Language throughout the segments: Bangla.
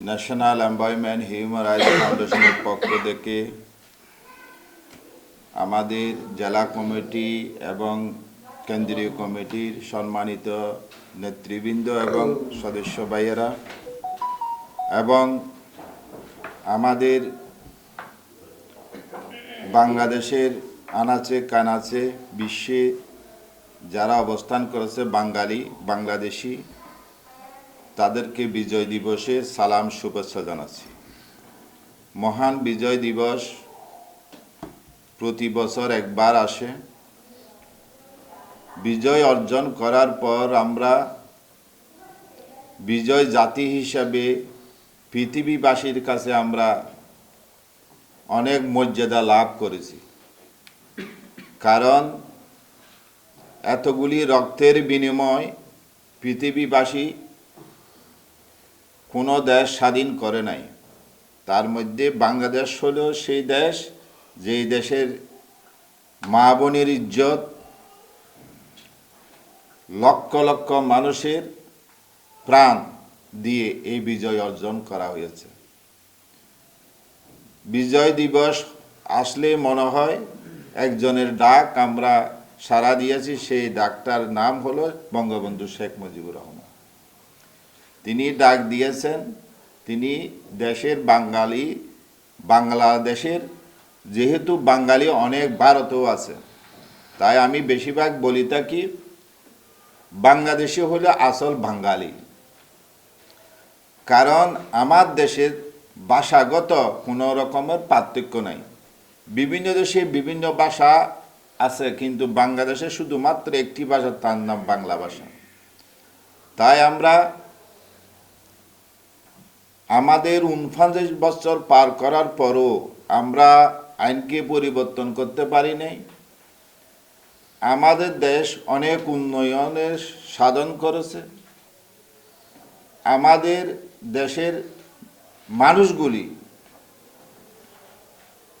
ন্যাশনাল এমপ্লয়মেন্ট হিউম্যান রাইটস ফাউন্ডেশনের পক্ষ থেকে আমাদের জেলা কমিটি এবং কেন্দ্রীয় কমিটির সম্মানিত নেতৃবৃন্দ এবং সদস্য ভাইয়েরা এবং আমাদের বাংলাদেশের আনাচে কানাচে বিশ্বে যারা অবস্থান করেছে, বাঙালি, বাংলাদেশি তাদেরকে বিজয় দিবসে সালাম, শুভেচ্ছা জানাচ্ছি। মহান বিজয় দিবস প্রতি বছর একবার আসে। বিজয় অর্জন করার পর আমরা বিজয় জাতি হিসাবে পৃথিবীবাসীর কাছে আমরা অনেক মর্যাদা লাভ করেছি। কারণ এতগুলি রক্তের বিনিময় পৃথিবীবাসী কোনো দেশ স্বাধীন করে নাই। তার মধ্যে বাংলাদেশ হলো সেই দেশ, যেই দেশের মা বোনের ইজ্জত, লক্ষ লক্ষ মানুষের প্রাণ দিয়ে এই বিজয় অর্জন করা হয়েছে। বিজয় দিবস আসলে মনে হয় একজনের ডাক আমরা সারা দিয়েছি, সেই ডাকটার নাম হলো বঙ্গবন্ধু শেখ মুজিবুর রহমান। তিনি ডাক দিয়েছেন, তিনি দেশের বাঙালি, বাংলাদেশের, যেহেতু বাঙালি অনেক, ভারতেও আছে। তাই আমি বেশিরভাগ বলি থাকি, বাংলাদেশে হলো আসল বাঙালি। কারণ আমার দেশের ভাষাগত কোনো রকমের পার্থক্য নাই। বিভিন্ন দেশে বিভিন্ন ভাষা আছে, কিন্তু বাংলাদেশে শুধুমাত্র একটি ভাষা, তার নাম বাংলা ভাষা। তাই আমরা আমাদের উনপঞ্চাশ বছর পার করার পরও আমরা আইনকে পরিবর্তন করতে পারি নাই। আমাদের দেশ অনেক উন্নয়নের সাধন করেছে। আমাদের দেশের মানুষগুলি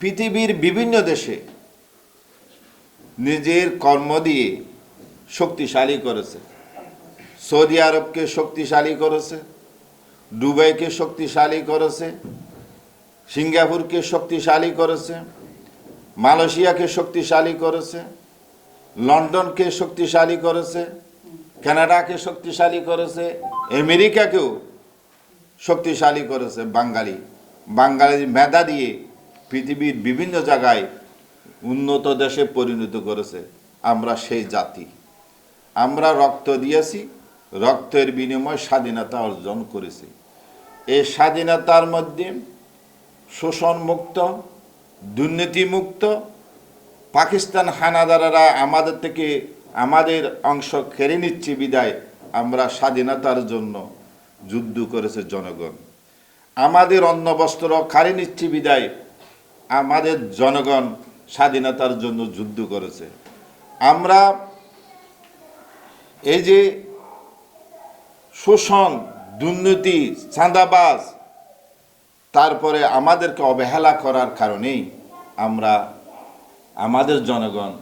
পৃথিবীর বিভিন্ন দেশে নিজের কর্ম দিয়ে শক্তিশালী করেছে। সৌদি আরবকে শক্তিশালী করেছে। দুবাইকে শক্তিশালী করেছে, সিঙ্গাপুরকে শক্তিশালী করেছে, মালয়েশিয়াকে শক্তিশালী করেছে, লন্ডনকে শক্তিশালী করেছে, কানাডাকে শক্তিশালী করেছে, আমেরিকাকেও শক্তিশালী করেছে বাঙালি। বাঙালির মেধা দিয়ে পৃথিবীর বিভিন্ন জায়গায় উন্নত দেশে পরিণত করেছে আমরা সেই জাতি। আমরা রক্ত দিয়েছি, রক্তের বিনিময়ে স্বাধীনতা অর্জন করেছি। এই স্বাধীনতার মধ্যে শোষণ শোষণমুক্ত, দুর্নীতিমুক্ত, পাকিস্তান হানাদারেরা আমাদের থেকে আমাদের অংশ কেড়ে নিচ্ছে বিদায়, আমরা স্বাধীনতার জন্য যুদ্ধ করেছে জনগণ। আমাদের অন্ন বস্ত্র কাড়ে নিচ্ছে বিদায়, আমাদের জনগণ স্বাধীনতার জন্য যুদ্ধ করেছে। আমরা এই যে শোষণ দুর্নীতি, চাঁদাবাজ। তারপরে আমাদেরকে অবহেলা করার কারণেই আমরা আমাদের জনগণ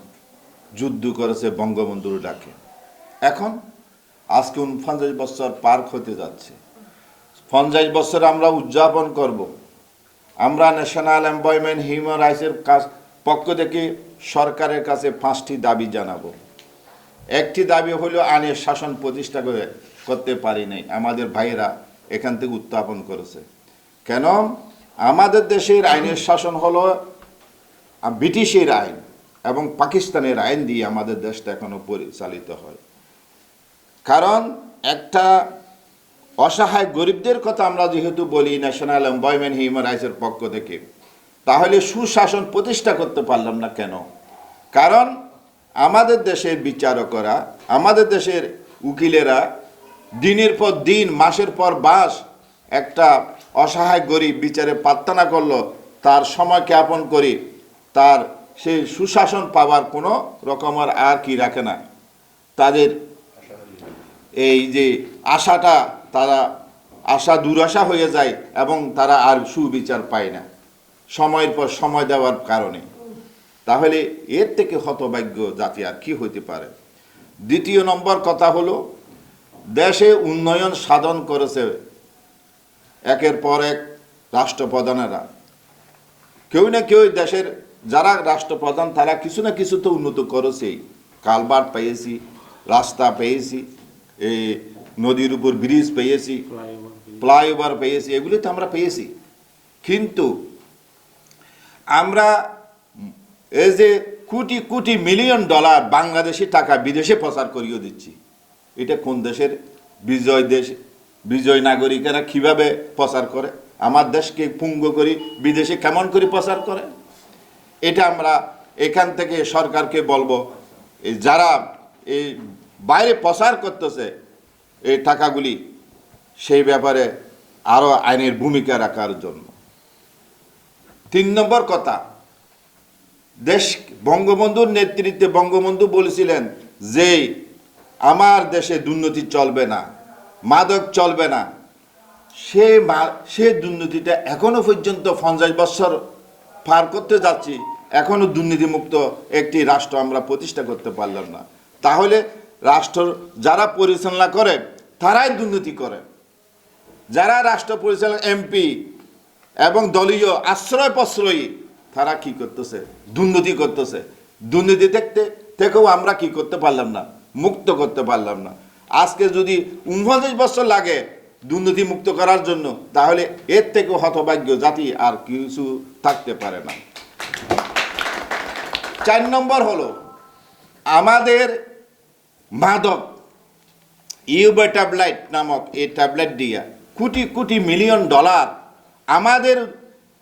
যুদ্ধ করেছে বঙ্গবন্ধুর ডাকে। এখন আজকে উনপঞ্চাশ বছর পার হতে যাচ্ছে। পঞ্চাশ বছর আমরা উদযাপন করব। আমরা ন্যাশনাল এমপ্লয়মেন্ট হিউম্যান রাইটসের কাছ পক্ষ থেকে সরকারের কাছে পাঁচটি দাবি জানাব। একটি দাবি হলো আইনের শাসন প্রতিষ্ঠা করে করতে পারি নাই। আমাদের ভাইয়েরা এখান থেকে উত্থাপন করেছে। কেন? আমাদের দেশের আইনের শাসন হলো ব্রিটিশের আইন এবং পাকিস্তানের আইন দিয়ে আমাদের দেশটা এখনও পরিচালিত হয়। কারণ একটা অসহায় গরিবদের কথা আমরা যেহেতু বলি ন্যাশনাল এমপ্লয়মেন্ট হিউম্যান রাইটসের পক্ষ থেকে, তাহলে সুশাসন প্রতিষ্ঠা করতে পারলাম না কেন? কারণ আমাদের দেশের বিচারকরা, আমাদের দেশের উকিলেরা দিনের পর দিন, মাসের পর মাস একটা অসহায় গরিব বিচারে প্রার্থনা করল, তার সময় জ্ঞাপন করি, তার সেই সুশাসন পাওয়ার কোনো রকমের আর কি রাখে না। তাদের এই যে আশাটা, তারা আশা দুরাশা হয়ে যায় এবং তারা আর সুবিচার পায় না। সময়ের পর সময় দেওয়ার কারণে। তাহলে এর থেকে হতভাগ্য জাতি আর কি হইতে পারে? দ্বিতীয় নম্বর কথা হলো, দেশে উন্নয়ন সাধন করেছে একের পর এক রাষ্ট্রপ্রধানেরা। কেউ না কেউ দেশের যারা রাষ্ট্রপ্রধান, তারা কিছু না কিছু তো উন্নত করেছেই। কালবার পেয়েছি, রাস্তা পেয়েছি এই নদীর উপর ব্রিজ পেয়েছি ফ্লাইওভার পেয়েছি, এগুলি তো আমরা পেয়েছি। কিন্তু আমরা এই যে কোটি কোটি মিলিয়ন ডলার বাংলাদেশি টাকা বিদেশে প্রচার করিয়ে দিচ্ছি, এটা কোন দেশের বিজয় দেশ, বিজয় নাগরিকেরা কীভাবে প্রচার করে? আমার দেশকে পুঙ্গ করি, বিদেশে কেমন করে প্রচার করে? এটা আমরা এখান থেকে সরকারকে বলব যারা এই বাইরে প্রচার করতেছে, এই টাকাগুলি, সেই ব্যাপারে আরও আইনের ভূমিকা রাখার জন্য। তিন নম্বর কথা দেশ বঙ্গবন্ধুর নেতৃত্বে বঙ্গবন্ধু বলেছিলেন যে, আমার দেশে দুর্নীতি চলবে না, মাদক চলবে না। সে সে দুর্নীতিটা এখনও পর্যন্ত পঞ্চাশ বছর পার করতে যাচ্ছি, এখনও দুর্নীতিমুক্ত একটি রাষ্ট্র আমরা প্রতিষ্ঠা করতে পারলাম না। তাহলে রাষ্ট্র যারা পরিচালনা করে, তারাই দুর্নীতি করে। যারা রাষ্ট্র পরিচালনা এমপি এবং দলীয় আশ্রয় প্রশ্রয়ী তারা কি করতেছে? দুর্নীতি করতেছে। দুর্নীতি দেখতে থেকেও আমরা কি করতে পারলাম না? মুক্ত করতে পারলাম না। আজকে যদি উনপঞ্চাশ বছর লাগে দুর্নীতি মুক্ত করার জন্য, তাহলে এর থেকে হতভাগ্য জাতি আর কিছু থাকতে পারে না। চার নম্বর হলো, আমাদের মাদক ইউবে ট্যাবলেট নামক এই ট্যাবলেট দিয়া কোটি কোটি মিলিয়ন ডলার আমাদের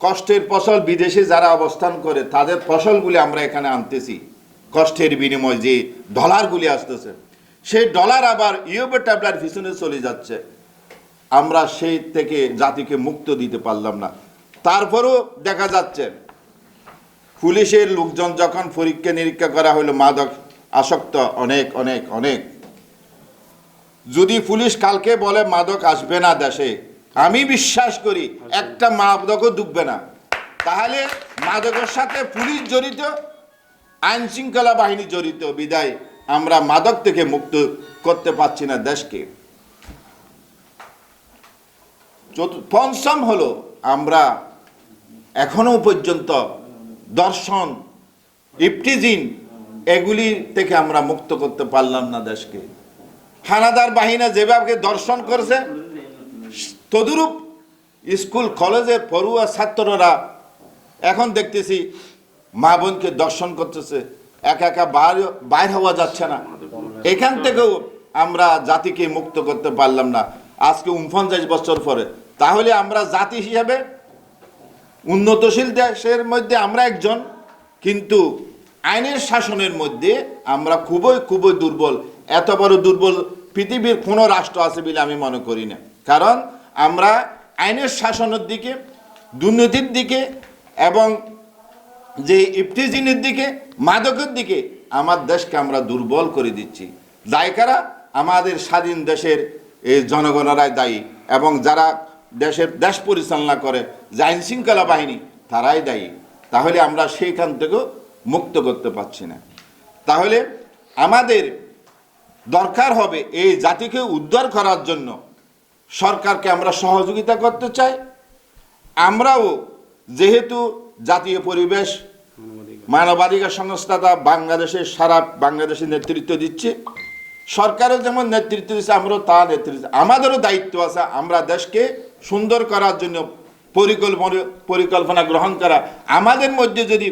কষ্টের ফসল বিদেশে যারা অবস্থান করে, তাদের ফসলগুলি আমরা এখানে আনতেছি। কষ্টের বিনিময় যে ডলারগুলি আসতেছে, সেই ডলার আবার ইউবে ট্যাবলেট পিছনে চলে যাচ্ছে। আমরা সেই থেকে জাতিকে মুক্ত দিতে পারলাম না। তারপরেও দেখা যাচ্ছে, পুলিশের লোকজন যখন পরীক্ষা নিরীক্ষা করা হলো, মাদক আসক্ত অনেক অনেক অনেক। যদি পুলিশ কালকে বলে মাদক আসবে না দেশে আমি বিশ্বাস করি একটা মাদকও ডুববে না। তাহলে মাদকের সাথে পুলিশ জড়িত আইন শৃঙ্খলা বাহিনী জড়িত বিদায়। আমরা মাদক থেকে মুক্ত করতে পারছি না দেশকে। পঞ্চম হলো আমরা এখনও পর্যন্ত দর্শন ইফটিজিন এগুলি থেকে আমরা মুক্ত করতে পারলাম না দেশকে। হানাদার বাহিনী যেভাবে দর্শন করেছে তদুরূপ স্কুল, কলেজের পড়ুয়া ছাত্ররা এখন দেখতেছি মা বোনকে দর্শন করতেছে। একা একা বাইর বাইর হওয়া যাচ্ছে না। এখান থেকেও আমরা জাতিকে মুক্ত করতে পারলাম না। আজকে উনপঞ্চাশ বছর পরে। তাহলে আমরা জাতি হিসাবে উন্নতশীল দেশের মধ্যে আমরা একজন, কিন্তু আইনের শাসনের মধ্যে আমরা খুবই খুবই দুর্বল। এত বড় দুর্বল পৃথিবীর কোনো রাষ্ট্র আছে বলে আমি মনে করি না। কারণ আমরা আইনের শাসনের দিকে, দুর্নীতির দিকে এবং যে ইফতিজিনের দিকে, মাদকের দিকে আমার দেশকে আমরা দুর্বল করে দিচ্ছি। দায়ী কারা? আমাদের স্বাধীন দেশের জনগণরাই দায়ী এবং যারা দেশের দেশ পরিচালনা করে, যে আইন শৃঙ্খলা বাহিনী, তারাই দায়ী। তাহলে আমরা সেইখান থেকেও মুক্ত করতে পারছি না। তাহলে আমাদের দরকার হবে এই জাতিকে উদ্ধার করার জন্য সরকারকে আমরা সহযোগিতা করতে চাই। আমরাও যেহেতু জাতীয় পরিবেশ, মানবাধিকার সংস্থাটা বাংলাদেশের সারা বাংলাদেশের নেতৃত্ব দিচ্ছে। সরকারও যেমন নেতৃত্ব দিচ্ছে, আমরাও তা নেতৃত্ব। আমাদেরও দায়িত্ব আছে আমরা দেশকে সুন্দর করার জন্য পরিকল্পনা পরিকল্পনা গ্রহণ করা। আমাদের মধ্যে যদি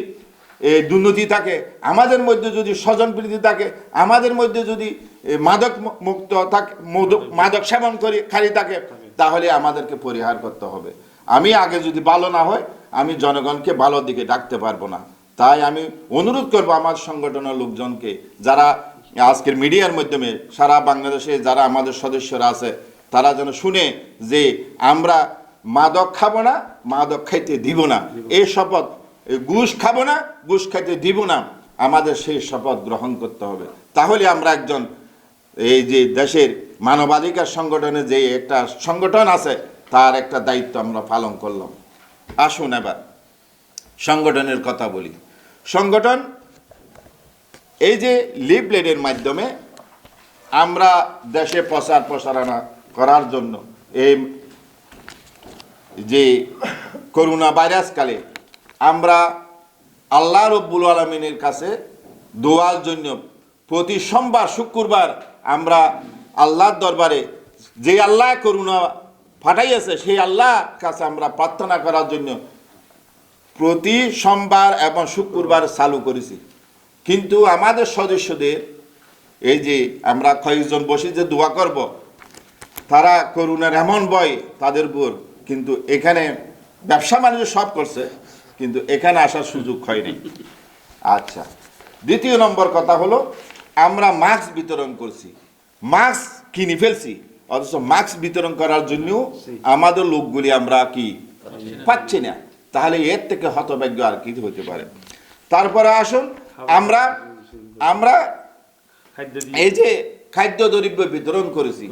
এ, দুর্নীতি থাকে আমাদের মধ্যে যদি স্বজনপ্রীতি থাকে আমাদের মধ্যে যদি মাদক মুক্ত থাকে মাদক সেবন করি খালি থাকে তাহলে আমাদেরকে পরিহার করতে হবে। আমি আগে যদি ভালো না হয় আমি জনগণকে ভালোর দিকে ডাকতে পারব না। তাই আমি অনুরোধ করব আমার সংগঠনের লোকজনকে যারা আজকের মিডিয়ার মাধ্যমে সারা বাংলাদেশে যারা আমাদের সদস্যরা আছে তারা যেন শুনে যে আমরা মাদক খাব না মাদক খাইতে দিব না। এই শপথ এই ঘুষ খাব না, ঘুষ খাইতে দিব না, আমাদের সেই শপথ গ্রহণ করতে হবে। তাহলে আমরা একজন, এই যে দেশের মানবাধিকার সংগঠনে যে একটা সংগঠন আছে, তার একটা দায়িত্ব আমরা পালন করলাম। আসুন এবার, সংগঠনের কথা বলি। সংগঠন, এই যে লিফলেটের মাধ্যমে আমরা দেশে প্রচার প্রসারণা করার জন্য, এই যে করোনা ভাইরাসকালে আমরা আল্লাহ রব্বুল আলমিনের কাছে দোয়ার জন্য প্রতি সোমবার, শুক্রবার আমরা আল্লাহর দরবারে যে আল্লাহ করুণা ফাটাইয়াছে সেই আল্লাহ কাছে আমরা প্রার্থনা করার জন্য প্রতি সোমবার এবং শুক্রবার চালু করেছি। কিন্তু আমাদের সদস্যদের, এই যে আমরা কয়েকজন বসে যে দোয়া করব, তারা করুণার এমন বয় তাদের উপর, কিন্তু এখানে ব্যবসা বাণিজ্য সব করছে। কিন্তু এখানে আসার সুযোগ হয়নি। আচ্ছা দ্বিতীয় নম্বর কথা হলো, আমরা মাস্ক বিতরণ করছি। মাস্ক কিনে ফেলছি, অথচ মাস্ক বিতরণ করার জন্য আমাদের লোকগুলি আমরা কি পাচ্ছি না। তাহলে এর থেকে হতভাগ্য আর কি হতে পারে। তারপরে আসুন, আমরা আমরা এই যে খাদ্য দ্রব্য বিতরণ করেছি,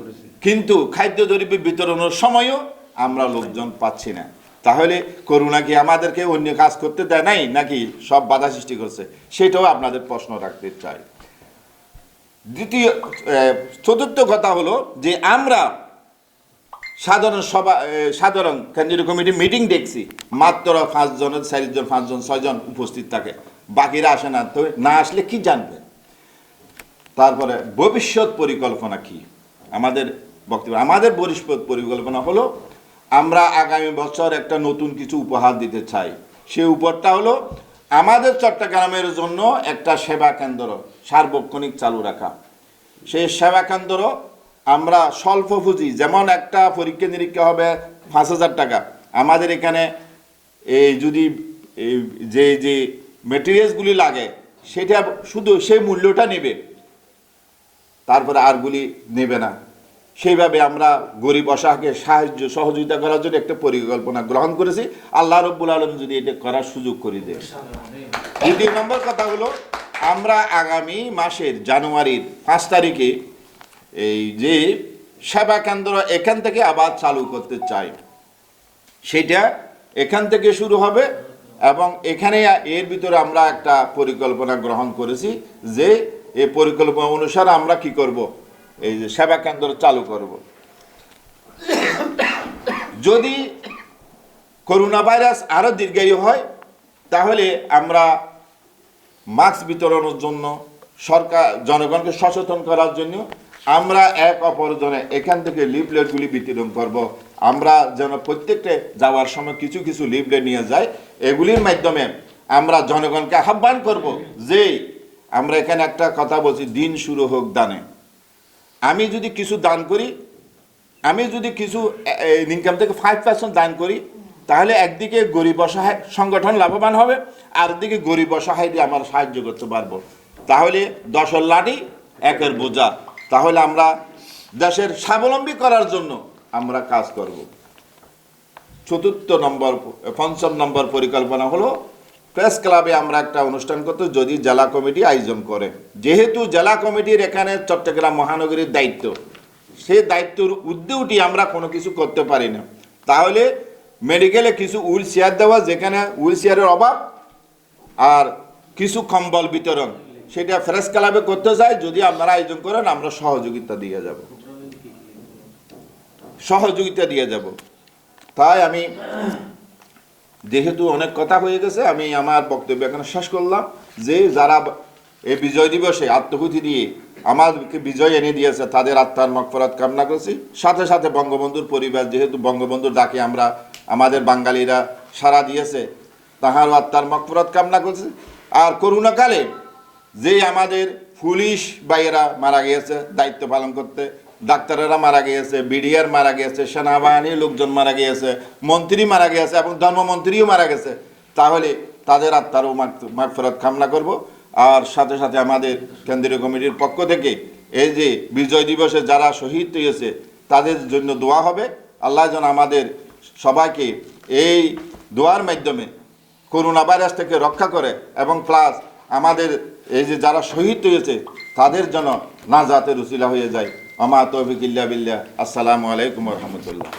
কিন্তু খাদ্য দ্রব্য বিতরণের সময়ও আমরা লোকজন পাচ্ছি না। তাহলে করোনা কি আমাদেরকে অন্য কাজ করতে দেয় নাই? নাকি সব বাধা সৃষ্টি করছে? সেটাও আপনাদের প্রশ্ন রাখতে চাই। দ্বিতীয় চতুর্থ কথা হলো যে আমরা সাধারণ সভা সাধারণ কেন্দ্রীয় কমিটি মিটিং দেখছি। মাত্র পাঁচজন, চারজন, পাঁচজন, ছয়জন উপস্থিত থাকে। বাকিরা আসে না, তো না আসলে কি জানবে? তারপরে ভবিষ্যৎ পরিকল্পনা কি? আমাদের বক্তব্য, আমাদের ভবিষ্যৎ পরিকল্পনা হলো আমরা আগামী বছর একটা নতুন কিছু উপহার দিতে চাই। সেই উপহারটা হলো আমাদের চট্টগ্রামের জন্য একটা সেবা কেন্দ্র সার্বক্ষণিক চালু রাখা। সেই সেবা কেন্দ্র আমরা স্বল্প পুঁজি, যেমন একটা পরীক্ষা নিরীক্ষা হবে পাঁচ হাজার টাকা। আমাদের এখানে এই যদি যে যে মেটেরিয়ালসগুলি লাগে, সেটা শুধু সেই মূল্যটা নেবে। তারপরে আরগুলি নেবে না। সেইভাবে আমরা গরিব অসহায়কে সাহায্য, সহযোগিতা করার জন্য একটা পরিকল্পনা গ্রহণ করেছি। আল্লাহ রব্বুল আলম যদি এটা করার সুযোগ করে দেয় দ্বিতীয় নম্বর কথা হলো, আমরা আগামী মাসের জানুয়ারির পাঁচ তারিখে এই যে সেবা কেন্দ্র এখান থেকে আবার চালু করতে চাই, সেটা এখান থেকে শুরু হবে এবং এখানে এর ভিতরে আমরা একটা পরিকল্পনা গ্রহণ করেছি যে, এই পরিকল্পনা অনুসারে আমরা কি করব? এই যে সেবা কেন্দ্র চালু করব। যদি করোনা ভাইরাস আরও দীর্ঘায়ু হয়, তাহলে আমরা মাস্ক বিতরণের জন্য সরকার, জনগণকে সচেতন করার জন্য আমরা এক অপরজনে এখান থেকে লিফলেটগুলি বিতরণ করব। আমরা যেন প্রত্যেকটা যাওয়ার সময় কিছু কিছু লিফলেট নিয়ে যাই, এগুলির মাধ্যমে আমরা জনগণকে আহ্বান করব যে আমরা এখানে একটা কথা বলছি, দিন শুরু হোক দানে। আমি যদি কিছু দান করি, আমি যদি কিছু ইনকাম থেকে ফাইভ পার্সেন্ট দান করি, তাহলে একদিকে গরিব অসহায় সংগঠন লাভবান হবে, আর দিকে গরিব অসহায় দিয়ে আমরা সাহায্য করতে পারব। তাহলে দশের লাঠি, একের বোঝা। তাহলে আমরা দেশের স্বাবলম্বী করার জন্য আমরা কাজ করব। চতুর্থ নম্বর, পঞ্চম নম্বর পরিকল্পনা হলো প্রেস ক্লাবে আমরা একটা অনুষ্ঠান করতে, যদি জেলা কমিটি আয়োজন করে। যেহেতু জেলা কমিটির এখানে চট্টগ্রাম মহানগরীর দায়িত্ব সেই দায়িত্বর উদ্যোগ উঠি আমরা কোনো কিছু করতে পারি না। তাহলে মেডিকেলে কিছু হুইল চেয়ার দেওয়া, যেখানে হুইল চেয়ারের অভাব আর কিছু কম্বল বিতরণ, সেটা ফ্রেশ ক্লাবে করতে চাই, যদি আপনারা আয়োজন করেন, আমরা সহযোগিতা দিয়ে যাব। সহযোগিতা দিয়ে যাব। তাই আমি যেহেতু অনেক কথা হয়ে গেছে, আমি আমার বক্তব্য এখানে শেষ করলাম যে যারা এই বিজয় দিবসে আত্মহুতি দিয়ে আমাদেরকে বিজয় এনে দিয়েছে, তাদের আত্মার মকফরাত কামনা করছি। সাথে সাথে বঙ্গবন্ধুর পরিবার, যেহেতু বঙ্গবন্ধুর ডাকে আমরা আমাদের বাঙালিরা সারা দিয়েছে তাহার আত্মার মকফরাত কামনা করছি। আর করোনাকালে যে আমাদের পুলিশ ভাইয়েরা মারা গিয়েছে, দায়িত্ব পালন করতে ডাক্তারেরা মারা গিয়েছে, বিডিআর মারা গিয়েছে, সেনাবাহিনীর লোকজন মারা গিয়েছে, মন্ত্রী মারা গিয়েছে এবং ধর্মমন্ত্রীও মারা গেছে। তাহলে তাদের আত্মারও মাগফরত কামনা করব। আর সাথে সাথে আমাদের কেন্দ্রীয় কমিটির পক্ষ থেকে এই যে বিজয় দিবসে যারা শহীদ হয়েছে, তাদের জন্য দোয়া হবে। আল্লাহ যেন আমাদের সবাইকে এই দোয়ার মাধ্যমে করোনা ভাইরাস থেকে রক্ষা করে এবং প্লাস আমাদের এই যে যারা শহীদ হয়েছে, তাদের জন্য যাতে রুচিলা হয়ে যায়। আমা তৌফিক ইল্লা বিল্লাহ আসসালামু আলাইকুম রহমতুল্লাহ